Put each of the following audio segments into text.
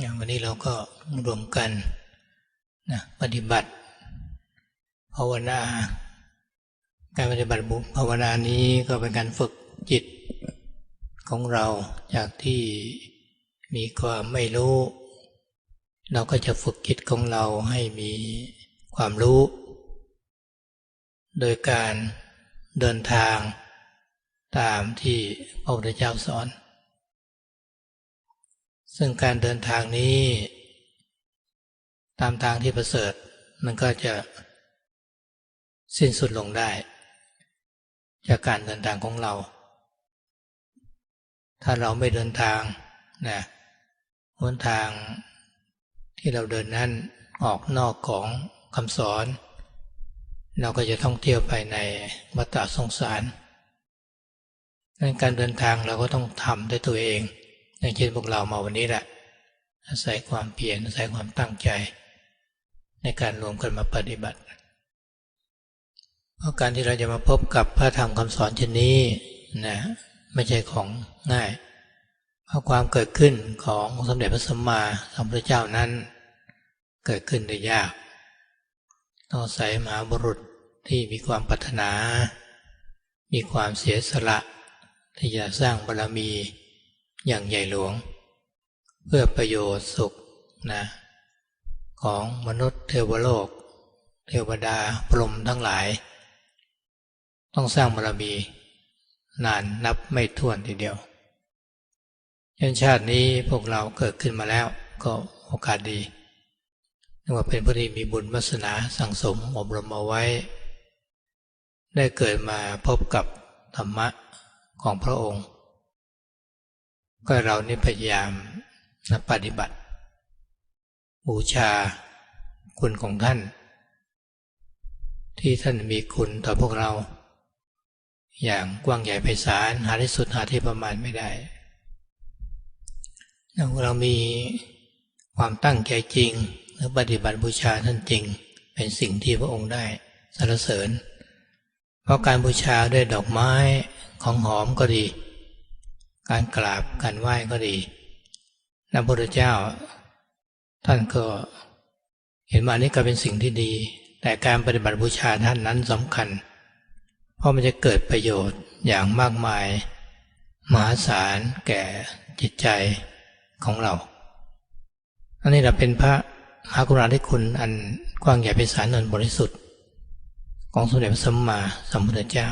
อย่างวันนี้เราก็รวมกันนะปฏิบัติ ภาวนา การปฏิบัติบุภาวนานี้ก็เป็นการฝึกจิตของเราจากที่มีความไม่รู้ เราก็จะฝึกจิตของเราให้มีความรู้ โดยการเดินทางตามที่พระพุทธเจ้าสอน ซึ่งการเดินทางนี้ ตามทางที่ประเสริฐ มันก็จะสิ้นสุดลงได้ จากการเดินทางของเรา ถ้าเราไม่เดินทางนะหนทางที่เราเดินนั้นออกนอกของคำสอน เราก็จะท่องเที่ยวไปในวัฏสงสารดังการเดินทางเราก็ต้องทำด้วยตัวเอง อย่างเช่นพวกเรามาวันนี้แหละ อาศัยความเพียรอาศัยความตั้งใจ ในการรวมกันมาปฏิบัติ เพราะการที่เราจะมาพบกับพระธรรมคำสอนเช่นนี้นะไม่ใช่ของง่าย เพราะความเกิดขึ้นของสมเด็จพระสัมมาสัมพุทธเจ้านั้น เกิดขึ้นได้ยาก ต้องอาศัยมหาบุรุษที่มีความปรารถนา มีความเสียสละที่จะสร้างบารรมี อย่างใหญ่หลวง เพื่อประโยชน์สุขนะของมนุษย์เทวโลก เทวดาพรหมทั้งหลาย ต้องสร้างบารมี นานนับไม่ถ้วนทีเดียวยันชาตินี้พวกเราเกิดขึ้นมาแล้วก็โอกาสดีนึกว่าเป็นผู้ที่มีบุญวาสนาสั่งสมอบรมเอาไว้ ได้เกิดมาพบกับธรรมะของพระองค์ ก็เรานี่พยายามนะปฏิบัติ บูชาคุณของท่าน ที่ท่านมีคุณต่อพวกเรา อย่างกว้างใหญ่ไพศาลหาที่สุดหาที่ประมาณไม่ได้ เรามีความตั้งใจจริงหรือปฏิบัติบูชาท่านจริง เป็นสิ่งที่พระองค์ได้สรรเสริญ เพราะการบูชาด้วยดอกไม้ของหอมก็ดี การกราบการไหว้ก็ดีพระพุทธเจ้า ท่านก็เห็นว่านี้ก็เป็นสิ่งที่ดี แต่การปฏิบัติบูชาท่านนั้นสำคัญ เพราะมันจะเกิดประโยชน์อย่างมากมาย มหาศาลแก่จิตใจของเราอันนี้เราเป็นพระมหากรุณาธิคุณอันกว้างใหญ่ไพศาลนันบริสุทธิ์ ของสมเด็จพระสัมมาสัมพุทธเจ้า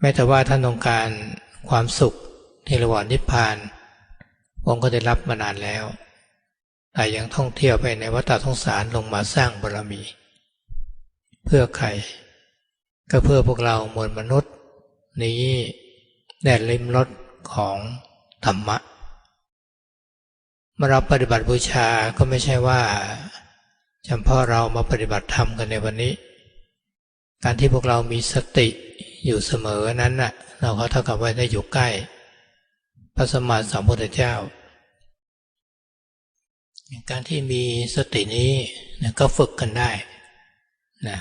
แม้แต่ว่าท่านต้องการ ความสุขที่ระหว่างนิพพานองค์ก็ได้รับมานานแล้ว แต่ยังท่องเที่ยวไปในวัฏสงสารลงมาสร้างบารมี เพื่อใคร ก็เพื่อพวกเรามวลมนุษย์ นี้ได้ลิมรสของธรรมะมาเราปฏิบัติบูชาก็ไม่ใช่ว่าจำเพาะเรามาปฏิบัติธรรมกันในวันนี้ การที่พวกเรามีสติ อยู่เสมอนั้นน่ะ เราก็เท่ากับว่าได้อยู่ใกล้ พระสมมาสัมพุทธเจ้า การที่มีสตินี้นะก็ฝึกกันได้นะ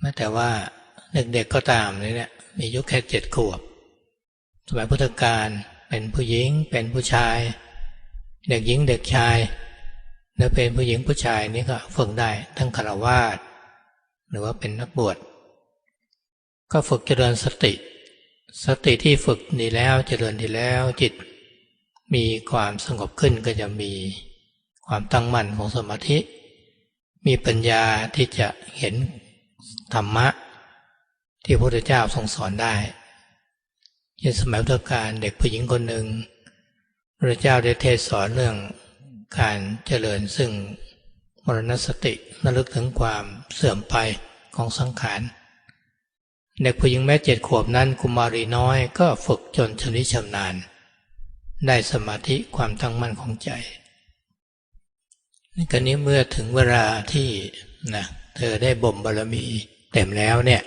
แม้แต่ว่าเด็กๆก็ตามเนี่ยมีอายุแค่เจ็ดขวบ สมัยพุทธกาลเป็นผู้หญิงเป็นผู้ชาย เด็กหญิงเด็กชายเนื้อเป็นผู้หญิงผู้ชายนี่ก็ฝึกได้ทั้งคารวาสหรือว่าเป็นนักบวช ก็ฝึกเจริญสติ สติที่ฝึกดีแล้วเจริญดีแล้วจิต มีความสงบขึ้นก็จะมีความตั้งมั่นของสมาธิ มีปัญญาที่จะเห็นธรรมะ ที่พระพุทธเจ้าทรงสอนได้ในสมัยพุทธกาลเด็กผู้หญิงคนหนึ่งพระเจ้าได้เทศสอนเรื่องการเจริญซึ่งมรณสติระลึกถึงความเสื่อมไปของสังขาร เด็กผู้หญิงแม้เจ็ดขวบนั้นกุมารีน้อยก็ฝึกจนชำนิชำนาญ ได้สมาธิความตั้งมั่นของใจนี่กันนี้เมื่อถึงเวลาที่นะเธอได้บ่มบารมีเต็มแล้วเนี่ย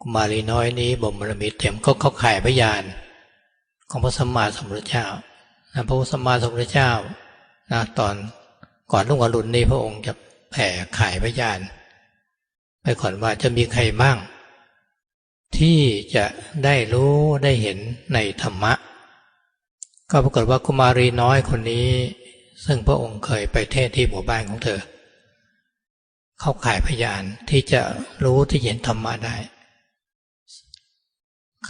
กุมารีน้อยนี้บ่มบารมีเต็มก็เข้าข่ายพยาน ของพระสัมมาสัมพุทธเจ้านะพระสัมมาสัมพุทธเจ้านะตอนก่อนลุงอรุณนี้พระองค์จะแผ่ข่ายพยาน ไปก่อนว่าจะมีใครบ้าง ที่จะได้รู้ได้เห็นในธรรมะ ก็ปรากฏว่ากุมารีน้อยคนนี้ ซึ่งพระองค์เคยไปเทศที่หมู่บ้านของเธอ เข้าข่ายพยานที่จะรู้ที่เห็นธรรมะได้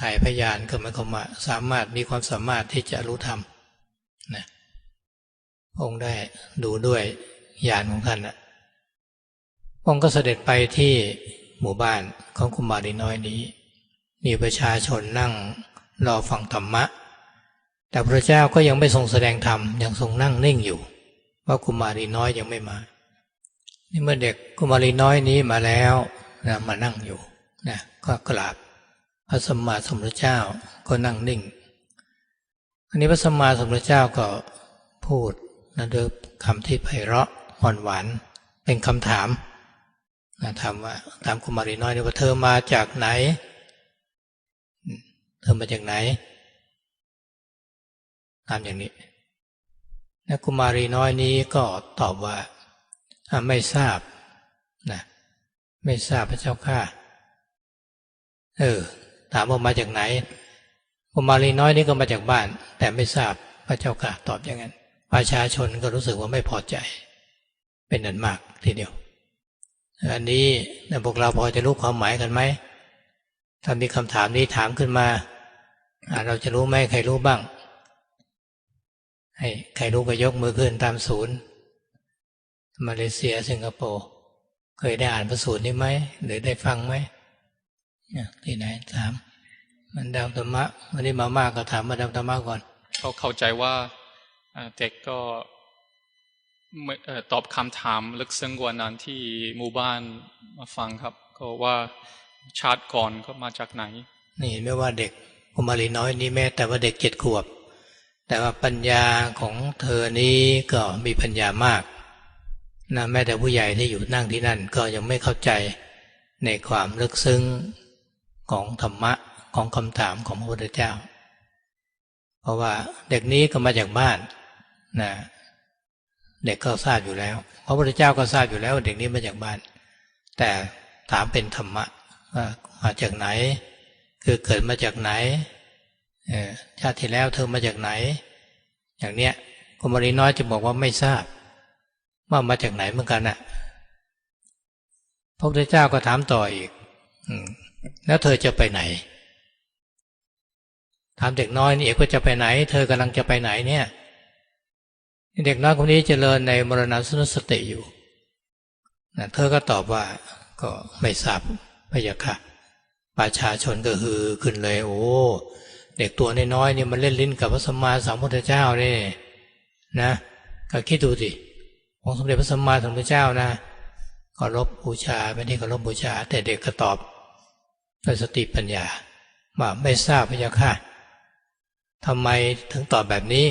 ข่ายพยานก็หมายความว่าสามารถมีความสามารถที่จะรู้ธรรมนะองค์ได้ดูด้วยญาณของท่านนะองค์ก็เสด็จไปที่หมู่บ้านของกุมารีน้อยนี้ มีประชาชนนั่งรอฟังธรรมะ แต่พระเจ้าก็ยังไม่ทรงแสดงธรรมยังทรงนั่งนิ่งอยู่ ว่ากุมารีน้อยยังไม่มา นี่เมื่อเด็กกุมารีน้อยนี้มาแล้วนะมานั่งอยู่นะก็กราบพระสัมมาสัมพุทธเจ้าก็นั่งนิ่ง อันนี้พระสัมมาสัมพุทธเจ้าก็พูดนะด้วยคำที่ไพเราะอ่อนหวานเป็นคำถามนะถามว่าถามกุมารีน้อยว่าเธอมาจากไหน เธอมาจากไหนถามอย่างนี้นะกุมารีน้อยนี้ก็ตอบว่าไม่ทราบนะไม่ทราบพระเจ้าข้าเออ ถามว่ามาจากไหนกุมารีน้อยนี้ก็มาจากบ้าน แต่ไม่ทราบพระเจ้าค่ะตอบอย่างนั้น ประชาชนก็รู้สึกว่าไม่พอใจ เป็นนันมากทีเดียว อันนี้พวกเราพอจะรู้ความหมายกันไหม ถ้ามีคำถามนี้ถามขึ้นมา เราจะรู้ไหมใครรู้บ้าง ให้ใครรู้ก็ยกมือขึ้นตามศูนย์ มาเลเซียสิงคโปร์เคยได้อ่านพระสูตรนี้ไหมหรือได้ฟังไหมที่ไหนถาม มันดาวธรรมะวันนี้มามากก็ถามมาดาวธรรมะก่อน เขาเข้าใจว่าเด็กก็ตอบคำถามลึกซึ้งกว่านั้นที่หมู่บ้านมาฟังครับ ก็ว่า ชาติก่อนก็มาจากไหน นี่ไม่ว่าเด็กกุมารีน้อยนี่แม้แต่ว่าเด็กเจ็ดขวบ แต่ว่าปัญญาของเธอนี้ก็มีปัญญามากนะแม้แต่ผู้ใหญ่ที่อยู่นั่งที่นั่น ก็ยังไม่เข้าใจในความลึกซึ้งของธรรมะของคำถามของพระพุทธเจ้า เพราะว่าเด็กนี้ก็มาจากบ้านนะเด็กก็ทราบอยู่แล้ว พระพุทธเจ้าก็ทราบอยู่แล้วเด็กนี้มาจากบ้าน แต่ถามเป็นธรรมะ ว่ามาจากไหน คือเกิดมาจากไหนชาติที่แล้วเธอมาจากไหน อย่างเนี้ยกุมารีน้อยจะบอกว่าไม่ทราบ ว่ามาจากไหนเหมือนกันน่ะพระพุทธเจ้าก็ถามต่ออีกแล้วเธอจะไปไหนถามเด็กน้อยนี่เอกว่าจะไปไหน เธอกำลังจะไปไหนเนี่ยเด็กน้อยคนนี้จเจริญในมรณะสุนสติอยู่เธอก็ตอบว่าก็ไม่ทราบ พยาค่ะประชาชนก็ฮือขึ้นเลย โอ้เด็กตัวน้อยๆนี่มันเล่นลิ้นกับพระสัมมาสัมพุทธเจ้านี่นะก็คิดดูสิองค์สมเด็จพระสัมมาสัมพุทธเจ้านะเคารพบูชาไม่ได้เคารพบูชา แต่เด็กก็ตอบด้วยสติปัญญาว่าไม่ทราบพยาค่ะทำไมถึงตอบแบบนี้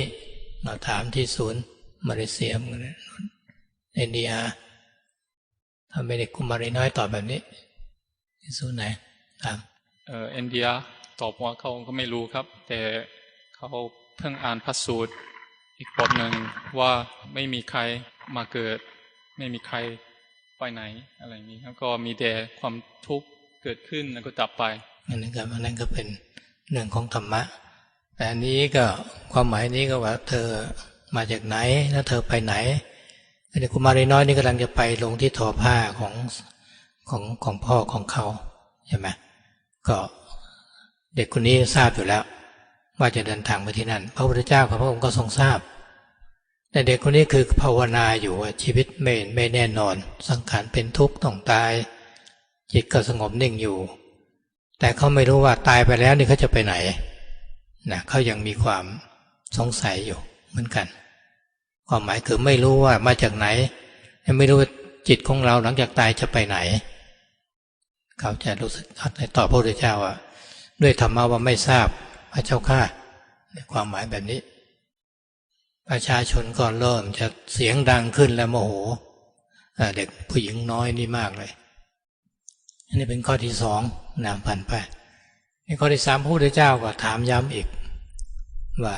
เราถามที่ศูนย์มาเลเซียมกันอินเดียทำไมเด็กกุมารีน้อยตอบแบบนี้ ที่ศูนย์ไหนถามเอออินเดียตอบว่าเขาก็ไม่รู้ครับ แต่เขาเพิ่งอ่านพระสูตรอีกบทหนึ่งว่าไม่มีใครมาเกิด ไม่มีใครไปไหนอะไรนี้แล้วก็มีแต่ความทุกข์เกิดขึ้นแล้วก็ดับไปอันนั้นก็อันนั้นก็เป็นเรื่องของธรรมะ แต่อันนี้ก็ความหมายนี้ก็ว่า เธอมาจากไหนแล้วเธอไปไหนเด็กกุมารีน้อยนี่กำลังจะไปลงที่ทอผ้าของ ของของพ่อของเขาใช่ไหมก็เด็กคนนี้ทราบอยู่แล้ว ว่าจะเดินทางไปที่นั่น พระพุทธเจ้าของพระองค์ก็ทรงทราบ แต่เด็กคนนี้คือภาวนาอยู่ว่าชีวิตไม่ไม่แน่นอน สังขารเป็นทุกข์ต้องตาย จิตก็สงบนิ่งอยู่ แต่เขาไม่รู้ว่าตายไปแล้วนี่เขาจะไปไหนนะเขายังมีความสงสัยอยู่เหมือนกัน ความหมายคือไม่รู้ว่ามาจากไหน ไม่รู้ว่าจิตของเราหลังจากตายจะไปไหน เขาจะรู้สึกในต่อพระพุทธเจ้าว่าด้วยธรรมะว่าไม่ทราบพระเจ้าข้าในความหมายแบบนี้ ประชาชนก็เริ่มจะเสียงดังขึ้นแล้วโมโหเด็กผู้หญิงน้อยนี่มากเลย อันนี้เป็นข้อที่สองนำผ่านไปในข้อที่สามพระพุทธเจ้าก็ถามย้ำอีก ว่า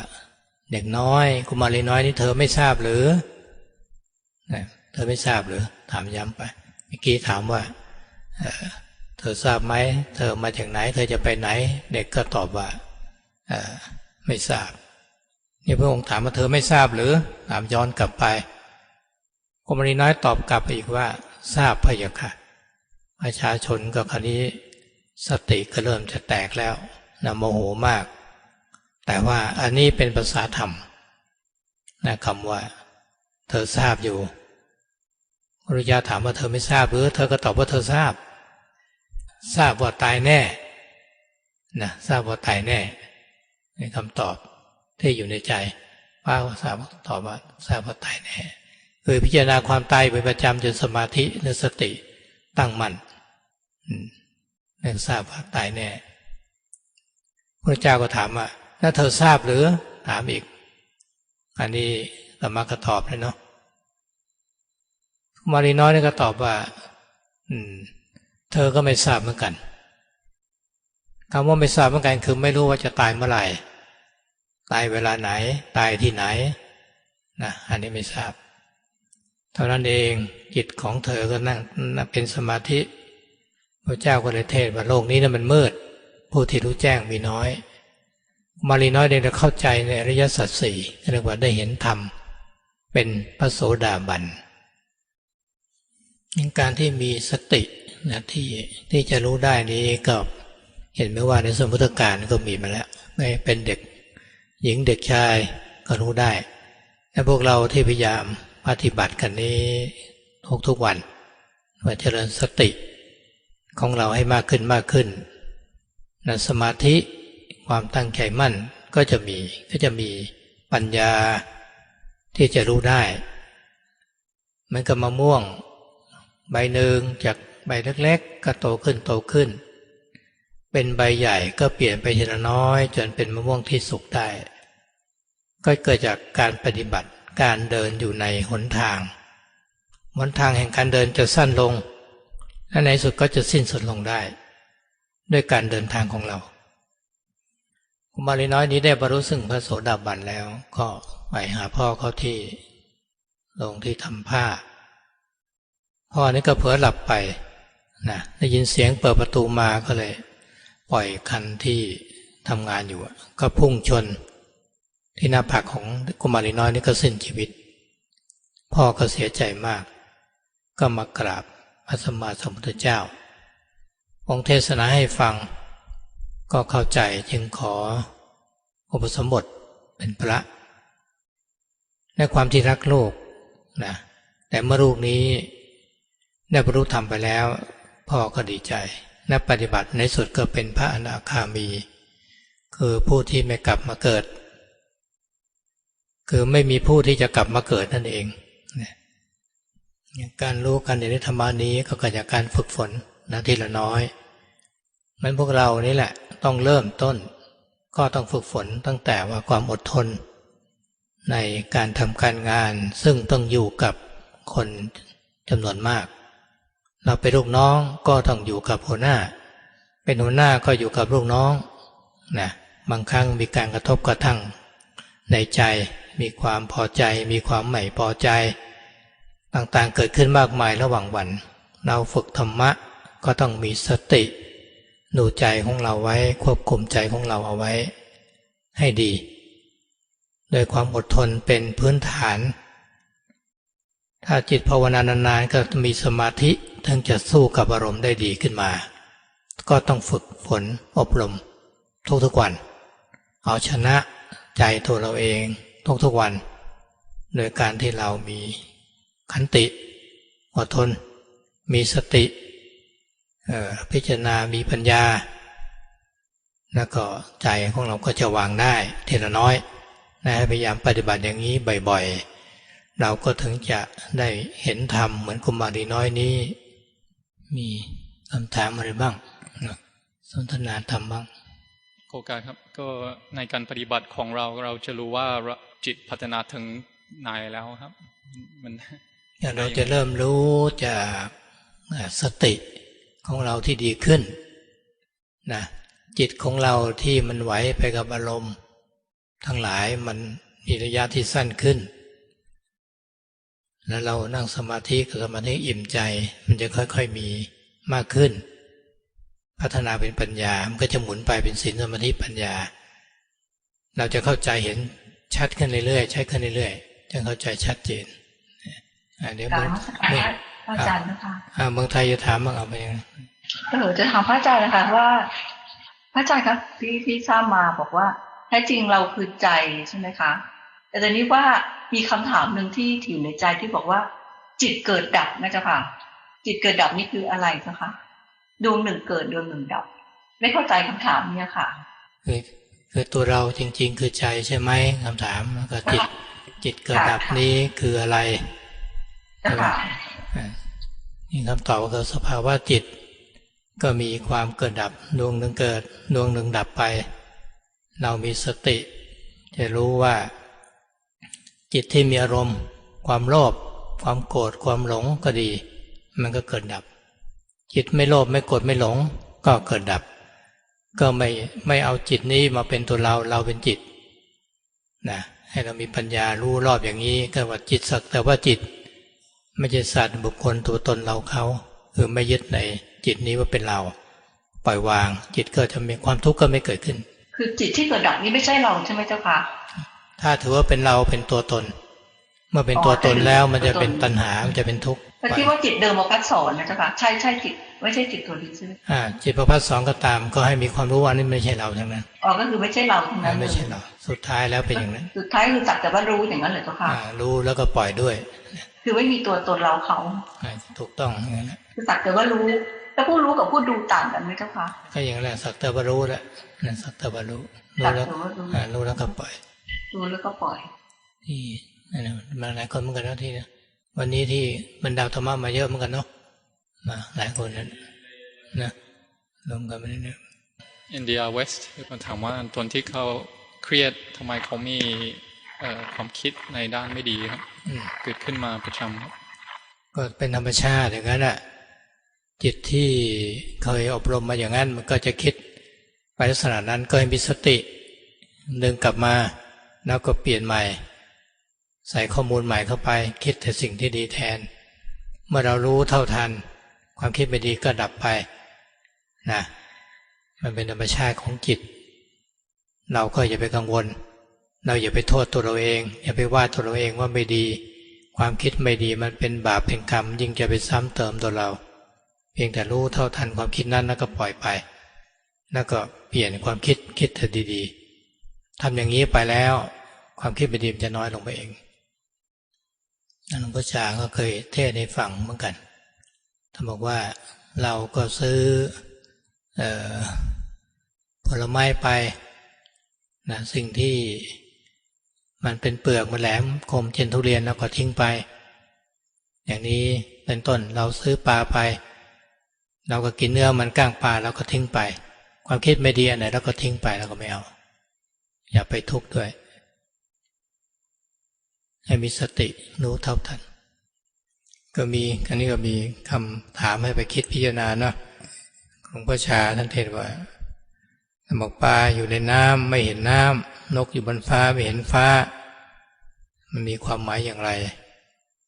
เด็กน้อยกุมารีน้อยนี่เธอไม่ทราบหรือเธอไม่ทราบหรือถามย้ำไปเมื่อกี้ถามว่า เธอทราบไหม เธอมาจากไหน เธอจะไปไหน เด็กก็ตอบว่าไม่ทราบ นี่พระองค์ถามว่าเธอไม่ทราบหรือ ถามย้อนกลับไปกมารีน้อยตอบกลับไปอีกว่า ทราบพะยะค่ะประชาชนก็คราวนี้สติก็เริ่มจะแตกแล้วนะโมโหมาก แต่ว่าอันนี้เป็นภาษาธรรมนะคำว่า เธอทราบอยู่พระยาถามว่าเธอไม่ทราบหรือ เธอก็ตอบว่าเธอทราบ ทราบว่าตายแน่นะทราบว่าตายแน่ในคำตอบที่อยู่ในใจป้าทราบตอบว่าทราบว่าตายแน่คือพิจารณาความตายเป็นประจำจนสมาธินสติตั้งมั่นนั่นทราบว่าตายแน่พระเจ้าก็ถามว่าถ้าเธอทราบหรือถามอีก อันนี้ธรรมะก็ตอบเลยเนาะมารีน้อยนี่ก็ตอบว่า อืม เธอก็ไม่ทราบเหมือนกันคำว่าไม่ทราบเหมือนกันคือไม่รู้ว่าจะตายเมื่อไหร่ ตายเวลาไหน ตายที่ไหนนะอันนี้ไม่ทราบ เท่านั้นเองจิตของเธอก็นั่งเป็นสมาธิพระเจ้าก็เลยเทศว่าโลกนี้นะมันมืด ผู้ที่รู้แจ้งมีน้อย มารีน้อยเดงเข้าใจในอริยสัจสี่เรียกว่าได้เห็นธรรมเป็นพระโสดาบัน การที่มีสตินะที่ที่จะรู้ได้นี้ก็เห็นไหมว่าในสมมติการก็มีมาแล้วไม่เป็นเด็ก หญิงเด็กชายก็รู้ได้แต่พวกเราที่พยายามปฏิบัติกันนี้ทุกทุกวันว่าเจริญสติของเราให้มากขึ้นมากขึ้นนะสมาธิความตั้งใจมั่นก็จะมีก็จะมีปัญญาที่จะรู้ได้ มันก็มะม่วง ใบหนึ่งจากใบเล็กๆ ก็โตขึ้นโตขึ้น เป็นใบใหญ่ก็เปลี่ยนไปทีละน้อย จนเป็นมะม่วงที่สุกได้ ก็เกิดจากการปฏิบัติการเดินอยู่ในหนทางหนทางแห่งการเดินจะสั้นลง และในสุดก็จะสิ้นสุดลงได้ ด้วยการเดินทางของเรากุมารีน้อยนี้ได้บรรลุซึ่งพระโสดาบันแล้ว ก็ไปหาพ่อเขาที่ลงที่ทำผ้า พ่อนี่ก็เผลอหลับไปนะได้ยินเสียงเปิดประตูมาก็เลย ปล่อยคันที่ทำงานอยู่ ก็พุ่งชน ที่หน้าผากของกุมารีน้อยนี่ก็สิ้นชีวิต พ่อก็เสียใจมาก ก็มากราบพระสมมาสมุทธเจ้า องค์เทศนาให้ฟัง ก็เข้าใจจึงขออุปสมบทเป็นพระในความที่รักโลกนะแต่เมื่อลูกนี้ ได้บรรลุธรรมไปแล้ว พ่อก็ดีใจ นับปฏิบัติในสุดก็เป็นพระอนาคามี คือผู้ที่ไม่กลับมาเกิด คือไม่มีผู้ที่จะกลับมาเกิดนั่นเองการรู้การเรียนธรรมานี้ก็เกิดจากการฝึกฝนนะทีละน้อยมันพวกเรานี่แหละ ต้องเริ่มต้น ก็ต้องฝึกฝนตั้งแต่ว่าความอดทน ในการทำการงานซึ่งต้องอยู่กับคนจำนวนมาก เราเป็นลูกน้องก็ต้องอยู่กับหัวหน้า เป็นหัวหน้าก็อยู่กับลูกน้องนะบางครั้งมีการกระทบกระทั่ง ในใจมีความพอใจ มีความไม่พอใจ ต่างๆเกิดขึ้นมากมายระหว่างวัน เราฝึกธรรมะก็ต้องมีสติ ดูใจของเราไว้ควบคุมใจของเราเอาไว้ ให้ดีโดยความอดทนเป็นพื้นฐาน ถ้าจิตภาวนานานๆก็มีสมาธิ ถึงจะสู้กับอารมณ์ได้ดีขึ้นมา ก็ต้องฝึกฝนอบรม ทุกๆวัน เอาชนะใจตัวเราเองทุกๆวัน โดยการที่เรามีขันติอดทน มีสติพิจารณามีปัญญา แล้วก็ใจของเราก็จะวางได้ทีละน้อยนะพยายามปฏิบัติอย่างนี้บ่อยๆ เราก็ถึงจะได้เห็นธรรมเหมือนกุมารีน้อยนี้ มีคำถามอะไรบ้างสนทนาธรรมบ้างโอกาสครับ ก็ในการปฏิบัติของเราเราจะรู้ว่าจิตพัฒนาถึงไหนแล้วครับ มันเราจะเริ่มรู้จากสติของเราที่ดีขึ้นนะจิตของเราที่มันไหวไปกับอารมณ์ ทั้งหลายมันมีระยะที่สั้นขึ้น แล้วเรานั่งสมาธิกับสมาธิอิ่มใจ มันจะค่อยๆมีมากขึ้น พัฒนาเป็นปัญญา มันก็จะหมุนไปเป็นศีลสมาธิปัญญา เราจะเข้าใจเห็นชัดขึ้นเรื่อยๆชัดขึ้นเรื่อยๆจนเข้าใจชัดเจนอ่าเดี๋ยวกราเมืบองนมัสการพระอาจารย์นะคะอ่าเมืองไทยจะถามบ้างเอาไปยังเออจะถามพระอาจารย์นะคะว่า พระอาจารย์ครับที่ที่ทราบมาบอกว่าแท้จริงเราคือใจใช่ไหมคะ แต่ตอนนี้ว่ามีคำถามหนึ่งที่ถี่ในใจที่บอกว่า จิตเกิดดับนะเจ๊ะค่ะ จิตเกิดดับนี่คืออะไรเจ๊ะคะดวงหนึ่งเกิดดวงหนึ่งดับ ไม่เข้าใจคำถามเนี่ยค่ะคือคือตัวเราจริง ๆ คือใจใช่ไหมคำถามแล้วก็จิตจิตเกิดดับนี้คืออะไรเจ้าค่ะอ่านี่คำตอบก็คือสภาวะจิต ก็มีความเกิดดับดวงหนึ่งเกิดดวงหนึ่งดับไป เรามีสติ จะรู้ว่า จิตที่มีอารมณ์ ความโลภความโกรธความหลงก็ดี มันก็เกิดดับ จิตไม่โลภไม่โกรธไม่หลง ก็เกิดดับ ก็ไม่ไม่เอาจิตนี้มาเป็นตัวเราเราเป็นจิตนะให้เรามีปัญญารู้รอบอย่างนี้ก็ว่าจิตสักแต่ว่าจิต ไม่ใช่สัตว์บุคคลตัวตนเราเขาคือไม่ยึดในจิตนี้ว่าเป็นเรา ปล่อยวาง จิตก็จะมีความทุกข์ก็ไม่เกิดขึ้น คือจิตที่เกิดดับนี้ไม่ใช่เราใช่ไหมเจ้าค่ะ ถ้าถือว่าเป็นเราเป็นตัวตน เมื่อเป็นตัวตนแล้วมันจะเป็นตัณหามันจะเป็นทุกข์แต่ที่ว่าจิตเดิมมาพัดสอนนะเจ้าค่ะใช่ใช่จิตไม่ใช่จิตตัวนี้ใช่ไหมอ่าจิตประพัดสองก็ตาม ก็ให้มีความรู้ว่านี่ไม่ใช่เราทั้งนั้นอ๋อก็คือไม่ใช่เราทั้งนั้นเลไม่ยใช่เราสุดท้ายแล้วเป็นอย่างนั้น สุดท้ายคือจักแต่ว่ารู้อย่างนั้นเลยเจ้าค่ะอ่ารู้แล้วก็ปล่อยด้วย คือไม่มีตัวตนเราเขาอ่าถูกต้องอย่างนั้นแหละคือสักแต่ว่ารู้แล้วผู้รู้กับผู้ดูต่างกันไหมเจ้าค่ะก็อย่างนั้นแหละสักแต่ว่ารู้แหละนั่นสักแต่ว่ารู้รู้สักแล้วแต่ว่ารู้อ่ารู้แล้วก็ปล่อย รู้แล้วก็ปล่อยที่นั่นนะมาหลายคนเหมือนกันเนาะที่นะวันนี้ที่บรรดาธรรมะมาเยอะเหมือนกันเนาะมาหลายคนนั้นนะรวมกันไปเนี่ยอินเดียเวสต์มีคนถามว่าตอนที่เขาเครียดทำไมเขามีเอ่อความคิดในด้านไม่ดีครับอืมเกิดขึ้นมาประจำครับก็เป็นธรรมชาติอย่างนั้นแหะจิตที่เคยอบรมมาอย่างนั้น มันก็จะคิดไปลักษณะนั้นก็ให้มีสติดึงกลับมา แล้วก็เปลี่ยนใหม่ ใส่ข้อมูลใหม่เข้าไป คิดแต่สิ่งที่ดีแทน เมื่อเรารู้เท่าทัน ความคิดไม่ดีก็ดับไปนะมันเป็นธรรมชาติของจิต เราก็อย่าไปกังวล เราอย่าไปโทษตัวเราเอง อย่าไปว่าตัวเราเองว่าไม่ดี ความคิดไม่ดีมันเป็นบาปเป็นกรรม ยิ่งจะไปซ้ำเติมตัวเรา เพียงแต่รู้เท่าทันความคิดนั้นแล้วก็ปล่อยไป แล้วก็เปลี่ยนความคิดคิดแต่ดีๆ ทำอย่างนี้ไปแล้ว ความคิดไม่ดีมันจะน้อยลงไปเองหลวงพ่อชาก็เคยเทศในฝั่งเหมือนกันท่านบอกว่าเราก็ซื้อออผลไม้ไปนะสิ่งที่มันเป็นเปลือกมันแหลมคมเช่นทุเรียนเราก็ทิ้งไป อย่างนี้เป็นต้นเราซื้อปลาไป เราก็กินเนื้อมันก้างปลาเราก็ทิ้งไป ความคิดไม่ดีอันไหนเราก็ทิ้งไปเราก็ไม่เอา อย่าไปทุกข์ด้วย ให้มีสติรู้เท่าทัน ก็มีอันนี้ก็มีคำถามให้ไปคิดพิจารณาเนาะของพระชาท่านเทศว่าบอกปลาอยู่ในน้ำไม่เห็นน้ำนกอยู่บนฟ้าไม่เห็นฟ้า มันมีความหมายอย่างไร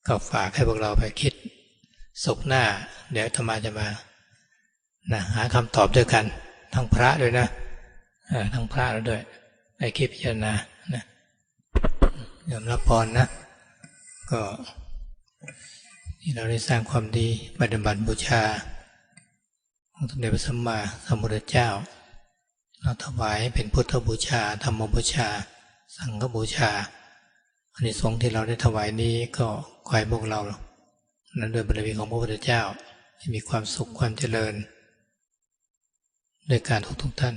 ก็ฝากให้พวกเราไปคิดสุกหน้า เดี๋ยวธรรมาจะมานะหาคำตอบด้วยกัน ทั้งพระด้วยนะทั้งพระแล้วด้วย คิดพิจารณานะยอมรับพรนะ ก็ที่เราได้สร้างความดีปฏิบัติบูชา ของสมเด็จพระสัมมาสัมพุทธเจ้า เราถวายเป็นพุทธบูชาธรรมบูชา สังฆบูชาอันนี้สงส์ที่เราได้ถวายนี้ก็ขอให้พวกเรา นั้นด้วยบารมีของพระพุทธเจ้าให้มีความสุขความเจริญด้วยการทุกทุกท่าน